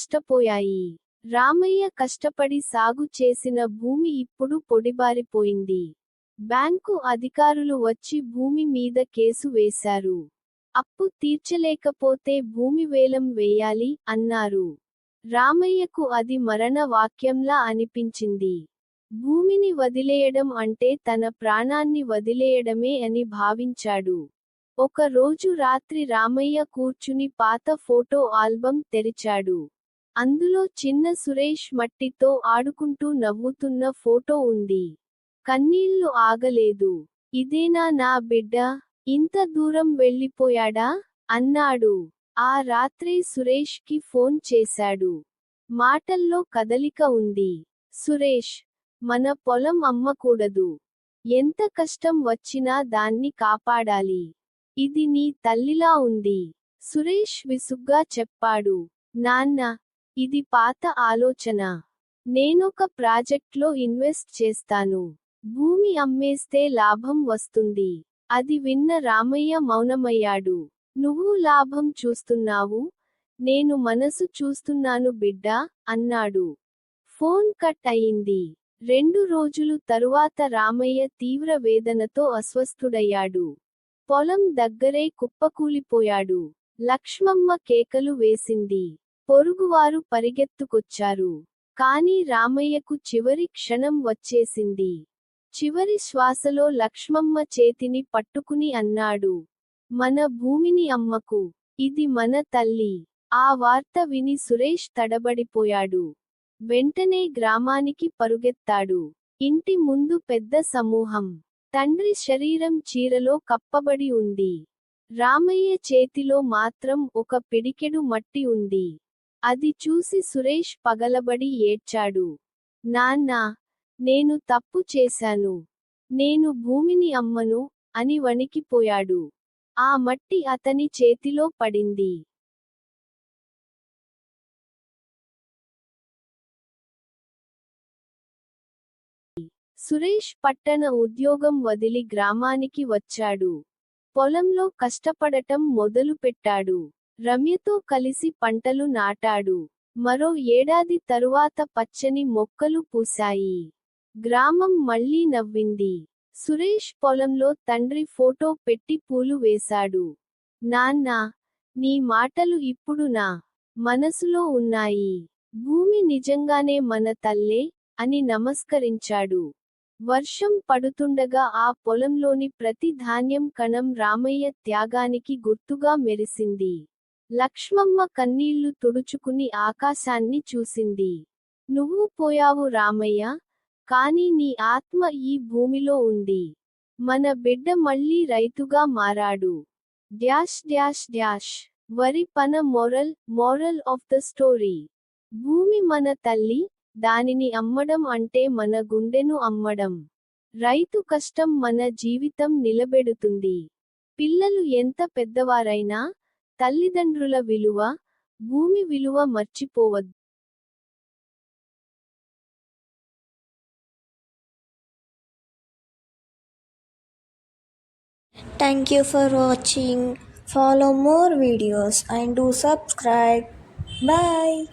నష్టపోయాయి. రామయ్య కష్టపడి సాగు చేసిన భూమి ఇప్పుడు పొడిబారిపోయింది. బ్యాంకు అధికారులు వచ్చి భూమి మీద కేసు వేశారు. అప్పు తీర్చలేకపోతే భూమి వేలం వేయాలి అన్నారు. రామయ్యకు అది మరణ వాక్యంలా అనిపించింది. భూమిని వదిలేయడం అంటే తన ప్రాణాన్ని వదిలేయడమే అని భావించాడు. ఒక రోజు రాత్రి రామయ్య కూర్చుని పాత ఫోటో ఆల్బం తెరిచాడు. అందులో చిన్న సురేష్ మట్టితో ఆడుకుంటూ నవ్వుతున్న ఫోటో ఉంది. కన్నీళ్ళు ఆగలేదు. ఇదేనా నా బిడ్డ? ఇంత దూరం వెళ్ళిపోయాడా? అన్నాడు. ఆ రాత్రి సురేష్కి ఫోన్ చేశాడు. మాటల్లో కదలిక ఉంది. సురేష్ మన పొలం అమ్మకూడదు. ఎంత కష్టం వచ్చినా దాన్ని కాపాడాలి. ఇది నీ తల్లిలా ఉంది. సురేష్ విసుగ్గా చెప్పాడు. నాన్న ఇది పాత ఆలోచన. నేనొక ప్రాజెక్ట్లో ఇన్వెస్ట్ చేస్తాను. భూమి అమ్మేస్తే లాభం వస్తుంది. అది విన్న రామయ్య మౌనమయ్యాడు. నువ్వు లాభం చూస్తున్నావు? నేను మనసు చూస్తున్నాను బిడ్డా అన్నాడు. ఫోన్ కట్ అయింది. రెండు రోజులు తరువాత రామయ్య తీవ్ర వేదనతో అస్వస్థుడయ్యాడు. పొలం దగ్గరే కుప్పకూలిపోయాడు. లక్ష్మమ్మ కేకలు వేసింది. పొరుగువారు పరిగెత్తుకొచ్చారు. కాని రామయ్యకు చివరి క్షణం వచ్చేసింది. చివరి శ్వాసలో లక్ష్మమ్మ చేతిని పట్టుకుని అన్నాడు. మన భూమిని అమ్మకు. ఇది మన తల్లి. ఆ వార్త విని సురేష్ తడబడిపోయాడు. వెంటనే గ్రామానికి పరుగెత్తాడు. ఇంటి ముందు పెద్ద సమూహం. తండ్రి శరీరం చీరలో కప్పబడి ఉంది. రామయ్య చేతిలో మాత్రం ఒక పిడికెడు మట్టి ఉంది. అది చూసి సురేష్ పగలబడి ఏడ్చాడు. నాన్నా నేను తప్పు చేశాను. నేను భూమిని అమ్మను అని వణికిపోయాడు. ఆ మట్టి అతని చేతిలో పడింది. సురేష్ పట్టణ ఉద్యోగం వదిలి గ్రామానికి వచ్చాడు. పొలంలో కష్టపడటం మొదలుపెట్టాడు. రమ్యతో కలిసి పంటలు నాటాడు. మరో ఏడాది తరువాత పచ్చని మొక్కలు పూశాయి. గ్రామం మళ్ళీ నవ్వింది. సురేష్ పొలంలో తండ్రి ఫోటో పెట్టి పూలు వేశాడు. నాన్నా నీ మాటలు ఇప్పుడు నా మనసులో ఉన్నాయి. భూమి నిజంగానే మన తల్లే అని నమస్కరించాడు. వర్షం పడుతుండగా ఆ పొలంలోని ప్రతి ధాన్యం కణం రామయ్య త్యాగానికి గుర్తుగా మెరిసింది. లక్ష్మమ్మ కన్నీళ్ళు తుడుచుకుని ఆకాశాన్ని చూసింది. నువ్వు పోయావు రామయ్య కాని నీ ఆత్మ ఈ భూమిలో ఉంది. మన బిడ్డ మళ్ళీ రైతుగా మారాడు. Dash dash dash. వరి పన moral moral of the story. భూమి మన తల్లి దానిని అమ్మడం అంటే మన గుండెను అమ్మడం. రైతు కష్టం మన జీవితం నిలబెడుతుంది. పిల్లలు ఎంత పెద్దవారైనా తల్లిదండ్రుల విలువ భూమి విలువ మర్చిపోవద్దు Thank you for watching. Follow more videos and do subscribe. Bye.